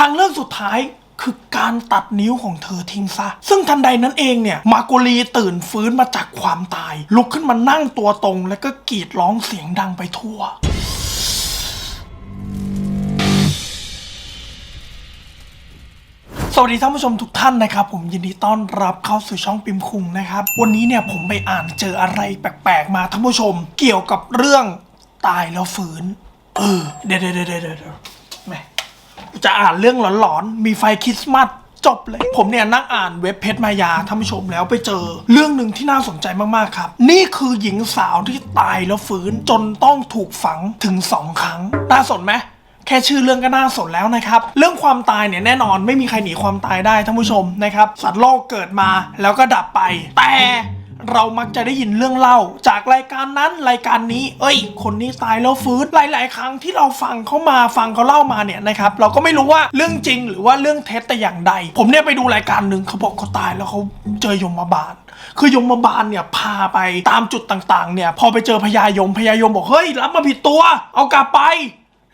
ทางเลือกสุดท้ายคือการตัดนิ้วของเธอทิ้งซะ ซึ่งทันใดนั้นเองเนี่ย มาโกลีตื่นฟื้นมาจากความตาย ลุกขึ้นมานั่งตัวตรง แล้วก็กรีดร้องเสียงดังไปทั่ว สวัสดีท่านผู้ชมทุกท่านนะครับ ผมยินดีต้อนรับเข้าสู่ช่องปิมคุงนะครับ วันนี้เนี่ยผมไปอ่านเจออะไรแปลกๆมาท่านผู้ชม เกี่ยวกับเรื่องตายแล้วฟื้น เออเดี๋ยวเดี๋ยวเดี๋ยว จะอ่านเรื่องหลอนๆ มีไฟคริสต์มาสจบเลย ผมเนี่ยนั่งอ่านเว็บเพจมายาท่านผู้ชมแล้วไปเจอ เรื่องหนึ่งที่น่าสนใจมากๆครับ นี่คือหญิงสาวที่ตายแล้วฟื้นจนต้องถูกฝังถึงสองครั้ง น่าสนไหมแค่ชื่อเรื่องก็น่าสนแล้วนะครับ เรื่องความตายเนี่ยแน่นอนไม่มีใครหนีความตายได้ท่านผู้ชมนะครับ สัตว์โลกเกิดมาแล้วก็ดับไป แต่ เรามักจะได้ยินเรื่องเล่า จากรายการนั้นรายการนี้ เอ้ย คนนี้ตายแล้วฟื้นหลาย ๆ ครั้งที่เราฟังเขามาฟังเขาเล่ามาเนี่ยนะครับเราก็ไม่รู้ว่าเรื่องจริงหรือว่าเรื่องเท็จแต่อย่างใด ผมเนี่ยไปดูรายการหนึ่งเขาบอกเขาตายแล้วเขาเจอยมบาลคือยมบาลเนี่ยพาไปตามจุดต่าง ๆ เนี่ยพอไปเจอพญายมพญายมบอกเฮ้ยรับมาผิดตัว เอากลับไป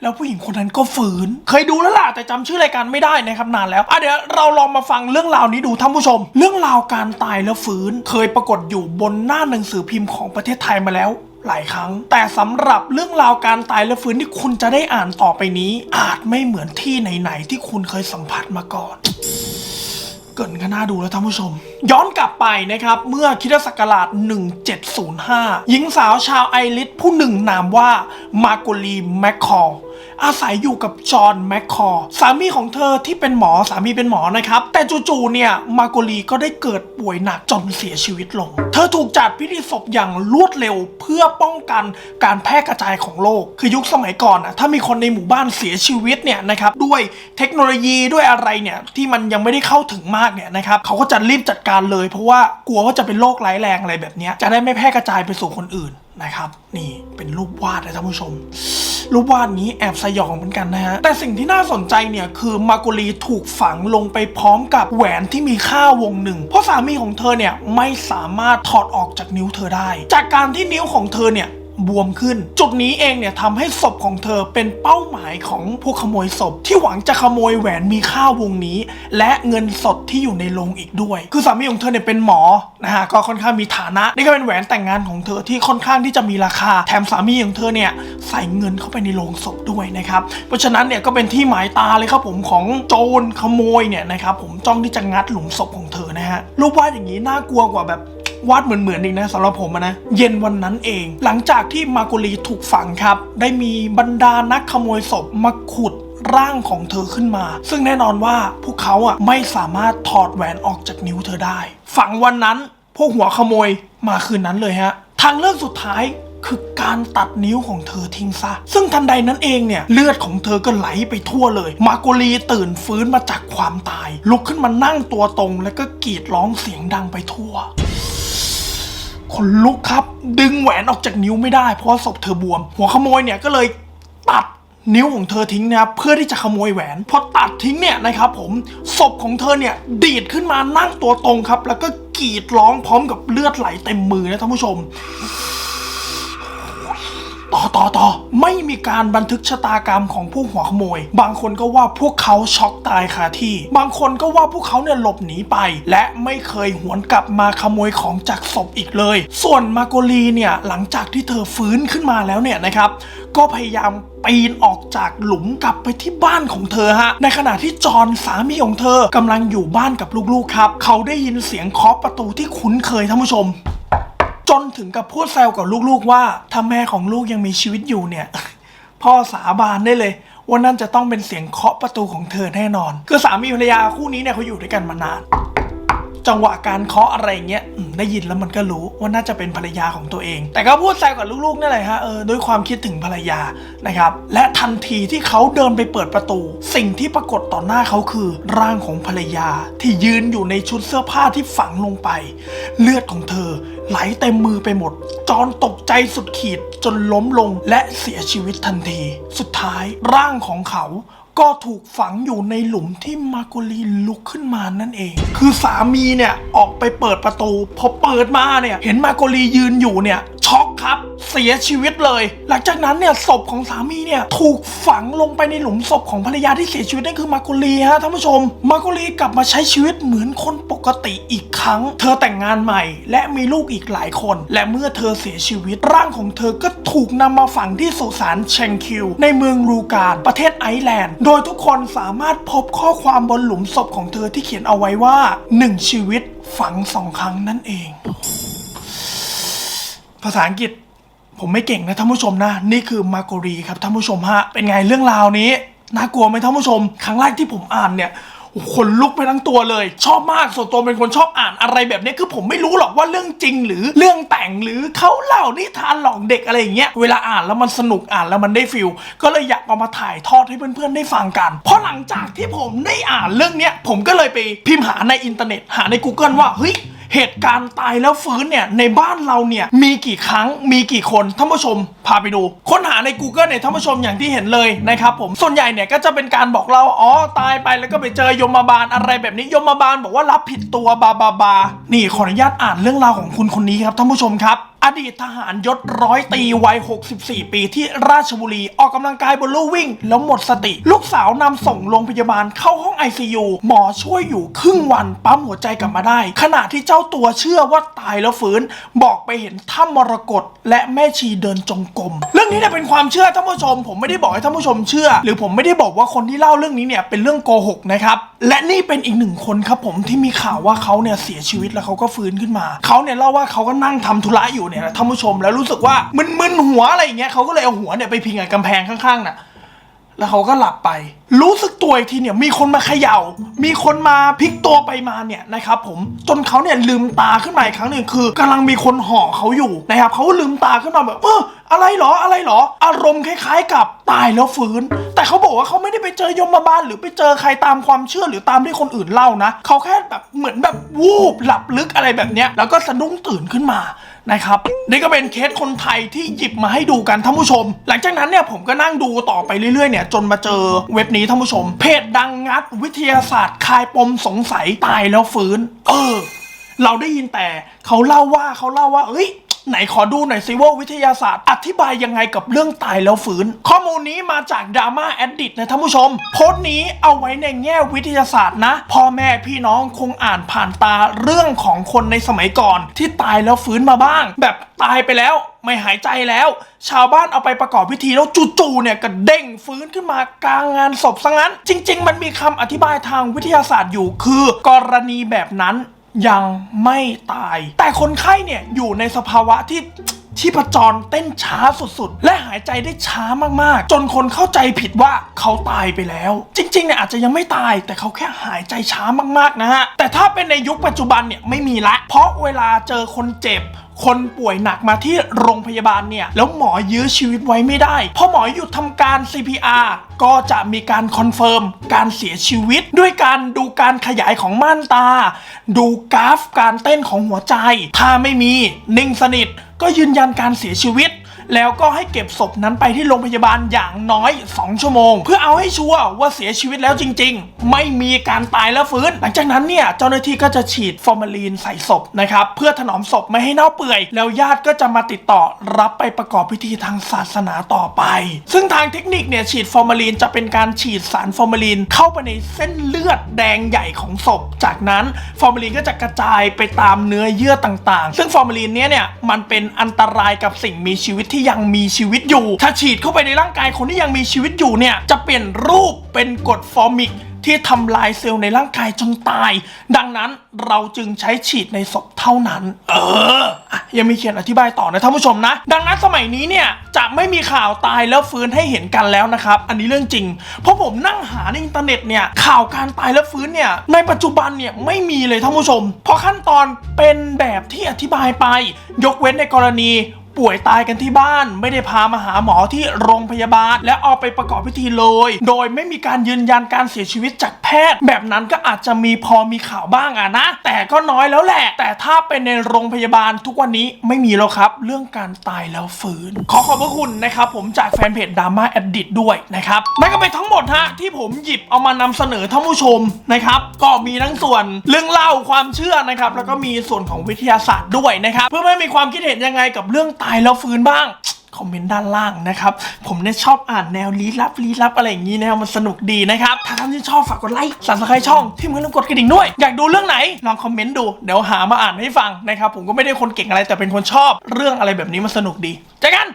แล้วผู้หญิงคนนั้นก็ฝืน เคยดูแล้วล่ะแต่จำชื่อรายการไม่ได้นะครับนานแล้วอะเดี๋ยวเราลองมาฟังเรื่องราวนี้ดูท่านผู้ชม เรื่องราวการตายแล้วฟื้นเคยปรากฏอยู่บนหน้าหนังสือพิมพ์ของประเทศไทยมาแล้วหลายครั้ง แต่สำหรับเรื่องราวการตายและฟื้นที่คุณจะได้อ่านต่อไปนี้ อาจไม่เหมือนที่ไหนๆที่คุณเคยสัมผัสมาก่อนเกินก็น่าดูแล้วท่านผู้ชม ย้อนกลับไปนะครับ เมื่อคริสตศักราช 1705 หญิงสาวชาวไอริสผู้หนึ่งนามว่ามาโกลีแมคคอร์ อาศัยอยู่กับจอห์นแมคคอร์สามีของเธอที่เป็นหมอสามีเป็นหมอนะครับ แต่จู่ๆเนี่ยมาโกลีก็ได้เกิดป่วยหนักจนเสียชีวิตลง เธอถูกจัดพิธีศพอย่างรวดเร็วเพื่อป้องกันการแพร่กระจายของโรคคือยุคสมัยก่อนอะถ้ามีคนในหมู่บ้านเสียชีวิตเนี่ยนะครับด้วยเทคโนโลยีด้วยอะไรเนี่ยที่มันยังไม่ได้เข้าถึงมากเนี่ยนะครับเขาก็จะรีบจัดการเลย เพราะว่ากลัวว่าจะเป็นโรคร้ายแรงอะไรแบบนี้จะได้ไม่แพร่กระจายไปสู่คนอื่น นะครับ นี่เป็นรูปวาดนะท่านผู้ชม รูปวาดนี้แอบสยองเหมือนกันนะฮะ แต่สิ่งที่น่าสนใจเนี่ย คือมากุลีถูกฝังลงไปพร้อมกับแหวนที่มีค่าวงหนึ่ง เพราะสามีของเธอเนี่ย ไม่สามารถถอดออกจากนิ้วเธอได้ จากการที่นิ้วของเธอเนี่ย บวมขึ้น จุดนี้เองเนี่ยทำให้ศพของเธอเป็นเป้าหมายของผู้ขโมยศพ ที่หวังจะขโมยแหวนมีค่าวงนี้ และเงินสดที่อยู่ในโรงอีกด้วย คือสามีของเธอเนี่ยเป็นหมอนะฮะก็ค่อนข้างมีฐานะ นี่ก็เป็นแหวนแต่งงานของเธอที่ค่อนข้างที่จะมีราคา แถมสามีของเธอเนี่ยใส่เงินเข้าไปในโรงศพด้วยนะครับเพราะฉะนั้นเนี่ยก็เป็นที่หมายตาเลยครับผมของโจรขโมยเนี่ยนะครับผมจ้องที่จะงัดหลุมศพของเธอนะฮะรูปวาดอย่างนี้น่ากลัวกว่าแบบ วาดเหมือนๆอีกนะสำหรับผมนะ เย็นวันนั้นเอง หลังจากที่มาโกลีถูกฝังครับ ได้มีบรรดานักขโมยศพมาขุดร่างของเธอขึ้นมา ซึ่งแน่นอนว่าพวกเขาอะไม่สามารถถอดแหวนออกจากนิ้วเธอได้ ฝังวันนั้นพวกหัวขโมยมาคืนนั้นเลยฮะ ทางเลือกสุดท้ายคือการตัดนิ้วของเธอทิ้งซะ ซึ่งทันใดนั้นเองเนี่ย เลือดของเธอก็ไหลไปทั่วเลย มาโกลีตื่นฟื้นมาจากความตาย ลุกขึ้นมานั่งตัวตรงแล้วก็กรีดร้องเสียงดังไปทั่ว คนลุกครับ ดึงแหวนออกจากนิ้วไม่ได้ เพราะว่าศพเธอบวม หัวขโมยเนี่ยก็เลยตัดนิ้วของเธอทิ้งนะครับเพื่อที่จะขโมยแหวนพอตัดทิ้งเนี่ยนะครับผมศพของเธอเนี่ยดีดขึ้นมานั่งตัวตรงครับ แล้วก็กรีดร้องพร้อมกับเลือดไหลเต็มมือนะท่านผู้ชม อต่อต่อไม่มีการบันทึกชะตากรรมของผู้หัวขโมย บางคนก็ว่าพวกเขาช็อกตายคาที่ บางคนก็ว่าพวกเขาเนี่ยหลบหนีไป และไม่เคยหวนกลับมาขโมยของจากศพอีกเลย ส่วนมาโกลีเนี่ยหลังจากที่เธอฟื้นขึ้นมาแล้วเนี่ยนะครับ ก็พยายามปีนออกจากหลุมกลับไปที่บ้านของเธอฮะ ในขณะที่จอนสามีของเธอกำลังอยู่บ้านกับลูกๆครับ เขาได้ยินเสียงเคาะประตูที่คุ้นเคยท่านผู้ชม จนถึงกับพูดแซวกับลูกๆว่าถ้าแม่ของลูกยังมีชีวิตอยู่เนี่ย พ่อสาบานได้เลยว่านั่นจะต้องเป็นเสียงเคาะประตูของเธอแน่นอน คือสามีภรรยาคู่นี้เนี่ยเขาอยู่ด้วยกันมานาน จังหวะการเคาะอะไรเงี้ยได้ยินแล้วมันก็รู้ว่าน่าจะเป็นภรรยาของตัวเอง แต่ก็พูดแซวกับลูกๆนั่นแหละฮะเออด้วยความคิดถึงภรรยานะครับและทันทีที่เขาเดินไปเปิดประตู สิ่งที่ปรากฏต่อหน้าเขาคือ ร่างของภรรยาที่ยืนอยู่ในชุดเสื้อผ้าที่ฝังลงไป เลือดของเธอไหลเต็มมือไปหมด จอนตกใจสุดขีดจนล้มลงและเสียชีวิตทันที สุดท้ายร่างของเขา ก็ถูกฝังอยู่ในหลุมที่มาโกลีลุกขึ้นมานั่นเอง คือสามีเนี่ยออกไปเปิดประตู พอเปิดมาเนี่ย เห็นมาโกลียืนอยู่เนี่ย ครับ เสียชีวิตเลย หลังจากนั้นเนี่ยศพของสามีเนี่ยถูกฝังลงไปในหลุมศพของภรรยาที่เสียชีวิตนั่นคือมาโกลีฮะท่านผู้ชม มาโกลีกลับมาใช้ชีวิตเหมือนคนปกติอีกครั้ง เธอแต่งงานใหม่ และมีลูกอีกหลายคน และเมื่อเธอเสียชีวิตร่างของเธอก็ถูกนำมาฝังที่สุสานเชงคิว ในเมืองรูการประเทศไอร์แลนด์ โดยทุกคนสามารถพบข้อความบนหลุมศพของเธอที่เขียนเอาไว้ว่าหนึ่งชีวิตฝังสองครั้งนั่นเอง ภาษาอังกฤษผมไม่เก่งนะท่านผู้ชมนะ นี่คือมาโกรีครับท่านผู้ชมฮะ เป็นไงเรื่องราวนี้น่ากลัวไหมท่านผู้ชม ครั้งแรกที่ผมอ่านเนี่ยขนลุกไปทั้งตัวเลย ชอบมากส่วนตัวเป็นคนชอบอ่านอะไรแบบนี้คือผมไม่รู้หรอกว่าเรื่องจริงหรือเรื่องแต่งหรือเขาเล่านิทานหลอกเด็กอะไรอย่างเงี้ยเวลาอ่านแล้วมันสนุกอ่านแล้วมันได้ฟิลก็เลยอยากเอามาถ่ายทอดให้เพื่อนๆได้ฟังกัน เพราะหลังจากที่ผมได้อ่านเรื่องเนี้ยผมก็เลยไปพิมพ์หาในอินเทอร์เน็ตหาใน Google ว่าเฮ้ย เหตุการณ์ตายแล้วฟื้นเนี่ยในบ้านเราเนี่ยมีกี่ครั้งมีกี่คนท่านผู้ชมพาไปดู ค้นหาใน Google เนี่ยท่านผู้ชมอย่างที่เห็นเลยนะครับผมส่วนใหญ่เนี่ยก็จะเป็นการบอกเราอ๋อตายไปแล้วก็ไปเจอยมบาลอะไรแบบนี้ยมบาลบอกว่ารับผิดตัวบาบาบานี่ขออนุญาตอ่านเรื่องราวของคุณคนนี้ครับท่านผู้ชมครับอดีตทหารยศร้อยตีวัย 64 ปีที่ราชบุรีออกกำลังกายบนลู่วิ่ง แล้วหมดสติ ลูกสาวนำส่งโรงพยาบาลเข้าห้อง ICU หมอช่วยอยู่ครึ่งวันปั๊มหัวใจกลับมาได้ ขณะที่เจ้าตัวเชื่อว่าตายแล้วฟื้น บอกไปเห็นถ้ำมรกตและแม่ชีเดินจงกรมเรื่องนี้เนี่ยเป็นความเชื่อท่านผู้ชม ผมไม่ได้บอกให้ท่านผู้ชมเชื่อ หรือผมไม่ได้บอกว่าคนที่เล่าเรื่องนี้เนี่ยเป็นเรื่องโกหกนะครับและนี่เป็นอีกหนึ่งคนครับผมที่มีข่าวว่าเขาเนี่ยเสียชีวิตแล้วเขาก็ฟื้นขึ้นมาเขาเนี่ยเล่าว่าเขาก็นั่งทำธุระอยู่เนี่ยนะท่านผู้ชมแล้วรู้สึกว่ามึนๆหัวอะไรอย่างเงี้ยเขาก็เลยเอาหัวเนี่ยไปพิงกับกำแพงข้างๆน่ะแล้วเขาก็หลับไป รู้สึกตัวอีกทีเนี่ยมีคนมาเขย่า มีคนมาพลิกตัวไปมาเนี่ยนะครับผมจนเขาเนี่ยลืมตาขึ้นมาอีกครั้งหนึ่งคือกำลังมีคนห่อเขาอยู่นะครับเขาลืมตาขึ้นมาแบบเออ อะไรเหรออะไรเหรอ อารมณ์คล้ายๆ กับตายแล้วฟื้น แต่เขาบอกว่าเขาไม่ได้ไปเจอยมบาลหรือไปเจอใครตามความเชื่อหรือตามที่คนอื่นเล่านะเขาแค่แบบเหมือนแบบวูบหลับลึกอะไรแบบเนี้ยแล้วก็สะดุ้งตื่นขึ้นมานะครับนี่ก็เป็นเคสคนไทยที่หยิบมาให้ดูกันท่านผู้ชม หลังจากนั้นเนี่ยผมก็นั่งดูต่อไปเรื่อยๆเนี่ยจนมาเจอเว็บนี้ท่านผู้ชม เพจดังงัดวิทยาศาสตร์คลายปมสงสัยตายแล้วฟื้น เออ เราได้ยินแต่เขาเล่าว่าเขาเล่าว่า เอ้ย ไหนขอดูหน่อยสิว่าวิทยาศาสตร์ อธิบายยังไงกับเรื่องตายแล้วฟื้น ข้อมูลนี้มาจากดราม่าแอดดิตนะท่านผู้ชม โพสต์นี้เอาไว้ในแง่วิทยาศาสตร์นะ พ่อแม่พี่น้องคงอ่านผ่านตาเรื่องของคนในสมัยก่อน ที่ตายแล้วฟื้นมาบ้าง แบบตายไปแล้วไม่หายใจแล้ว ชาวบ้านเอาไปประกอบพิธีแล้วจู่ๆเนี่ยก็เด้งฟื้นขึ้นมากลางงานศพซะงั้น จริง ๆ มันมีคำอธิบายทางวิทยาศาสตร์อยู่คือ กรณีแบบนั้น ยังไม่ตาย แต่คนไข้เนี่ยอยู่ในสภาวะที่ชีพจรเต้นช้าสุดๆ และหายใจได้ช้ามากๆ จนคนเข้าใจผิดว่าเขาตายไปแล้ว จริงๆเนี่ยอาจจะยังไม่ตายแต่เขาแค่หายใจช้ามากๆนะฮะ แต่ถ้าเป็นในยุคปัจจุบันเนี่ยไม่มีละ เพราะเวลาเจอคนเจ็บ คนป่วยหนักมาที่โรงพยาบาลเนี่ย แล้วหมอยื้อชีวิตไว้ไม่ได้พอหมอหยุดทำการ CPR ก็จะมีการคอนเฟิร์มการเสียชีวิต ด้วยการดูการขยายของม่านตา ดูกราฟการเต้นของหัวใจ ถ้าไม่มีนิ่งสนิทก็ยืนยันการเสียชีวิต แล้วก็ให้เก็บศพนั้นไปที่โรงพยาบาลอย่างน้อย 2 ชั่วโมง เพื่อเอาให้ชัวร์ว่าเสียชีวิตแล้วจริง ๆ ไม่มีการตายแล้วฟื้น หลังจากนั้นเนี่ยเจ้าหน้าที่ก็จะฉีดฟอร์มาลีนใส่ศพนะครับเพื่อถนอมศพไม่ให้เน่าเปื่อย แล้วญาติก็จะมาติดต่อรับไปประกอบพิธีทางศาสนาต่อไป ซึ่งทางเทคนิคเนี่ยฉีดฟอร์มาลีนจะเป็นการฉีดสารฟอร์มาลีนเข้าไปในเส้นเลือดแดงใหญ่ของศพ จากนั้นฟอร์มาลีนก็จะกระจายไปตามเนื้อเยื่อต่างๆ ซึ่งฟอร์มาลีนเนี้ยเนี่ยมันเป็นอันตรายกับสิ่งมีชีวิตที่ยังมีชีวิตอยู่ ถ้าฉีดเข้าไปในร่างกายคนที่ยังมีชีวิตอยู่เนี่ยจะเปลี่ยนรูปเป็นกรดฟอร์มิกที่ทำลายเซลล์ในร่างกายจนตาย ดังนั้นเราจึงใช้ฉีดในศพเท่านั้น เอออะยังมีเขียนอธิบายต่อนะท่านผู้ชมนะ ดังนั้นสมัยนี้เนี่ยจะไม่มีข่าวตายแล้วฟื้นให้เห็นกันแล้วนะครับ อันนี้เรื่องจริง เพราะผมนั่งหาในอินเทอร์เน็ตเนี่ยข่าวการตายแล้วฟื้นเนี่ยในปัจจุบันเนี่ยไม่มีเลยท่านผู้ชม เพราะขั้นตอนเป็นแบบที่อธิบายไป ยกเว้นในกรณี ป่วยตายกันที่บ้าน ไม่ได้พามาหาหมอที่โรงพยาบาล และเอาไปประกอบพิธีเลย โดยไม่มีการยืนยันการเสียชีวิตจากแพทย์ แบบนั้นก็อาจจะมีพอมีข่าวบ้างอะนะ แต่ก็น้อยแล้วแหละ แต่ถ้าเป็นในโรงพยาบาลทุกวันนี้ไม่มีแล้วครับ เรื่องการตายแล้วฟื้น ขอขอบพระคุณนะครับผมจากแฟนเพจดราม่าแอดดิด้วยนะครับนั่นก็เป็นทั้งหมดฮะที่ผมหยิบเอามานำเสนอท่านผู้ชมนะครับก็มีทั้งส่วนเรื่องเล่าความเชื่อนะครับแล้วก็มีส่วนของวิทยาศาสตร์ด้วยนะครับเพื่อไม่มีความคิดเห็นยังไงกับเรื่องตายแล้วฟื้นบ้างคอมเมนต์ด้านล่างนะครับ ผมเนี่ยชอบอ่านแนวลี้ลับลี้ลับอะไรอย่างนี้นะมันสนุกดีนะครับ ถ้าท่านที่ชอบฝากกดไลค์สับสไครช่องที่มือลืมกดกระดิ่งด้วย อยากดูเรื่องไหน ลองคอมเมนต์ดู เดี๋ยวหามาอ่านให้ฟังนะครับ ผมก็ไม่ได้คนเก่งอะไรแต่เป็นคนชอบเรื่องอะไรแบบนี้มันสนุกดีเจอกัน